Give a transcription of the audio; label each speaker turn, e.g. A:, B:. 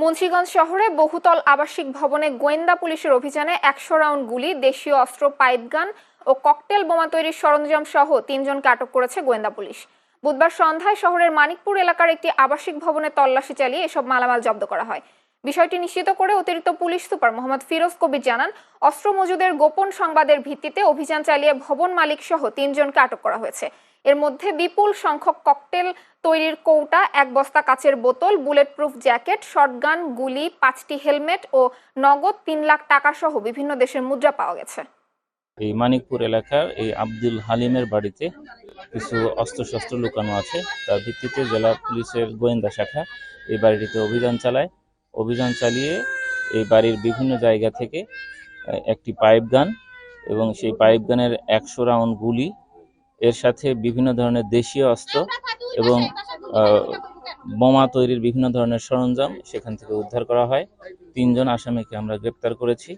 A: মুন্সিগঞ্জ শহরে বহুতল আবাসিক ভবনে গোয়েন্দা পুলিশের অভিযানে একশো রাউন্ড গুলি, দেশীয় অস্ত্র পাইপগান ও ককটেল বোমা তৈরির সরঞ্জাম সহ তিনজনকে আটক করেছে গোয়েন্দা পুলিশ। বুধবার সন্ধ্যায় শহরের মানিকপুর এলাকার একটি আবাসিক ভবনে তল্লাশি চালিয়ে এসব মালামাল জব্দ করা হয়। বিষয়টি নিশ্চিত করে অতিরিক্ত পুলিশ সুপার মোহাম্মদ ফিরোজ কবির জানান, অস্ত্র মজুদের গোপন সংবাদের ভিত্তিতে অভিযান চালিয়ে ভবন মালিক সহ তিনজনকে আটক করা হয়েছে। এর মধ্যে বিপুল সংখ্যক ককটেল তৈরির কৌটা, এক বস্তা কাচের বোতল বুলেট প্রুফ জ্যাকেট, শটগান, গুলি, পাঁচটি হেলমেট ও নগদ তিন লাখ টাকা সহ বিভিন্ন দেশের মুদ্রা পাওয়া গেছে।
B: এই মানিকপুর এলাকার এই আব্দুল হালিমের বাড়িতে কিছু অস্ত্রশস্ত্র লুকানো আছে। তার ভিত্তিতে জেলা পুলিশের গোয়েন্দা শাখা এই বাড়িটিতে অভিযান চালায়। অভিযান চালিয়ে এই বাড়ির বিভিন্ন জায়গা থেকে একটি পাইপ গান এবং সেই পাইপ গানের একশো রাউন্ড গুলি এর সাথে বিভিন্ন ধরনের দেশীয় অস্ত্র এবং বোমা তৈরির বিভিন্ন ধরনের সরঞ্জাম সেখান থেকে উদ্ধার করা হয়। তিনজন আসামিকে আমরা গ্রেপ্তার করেছি।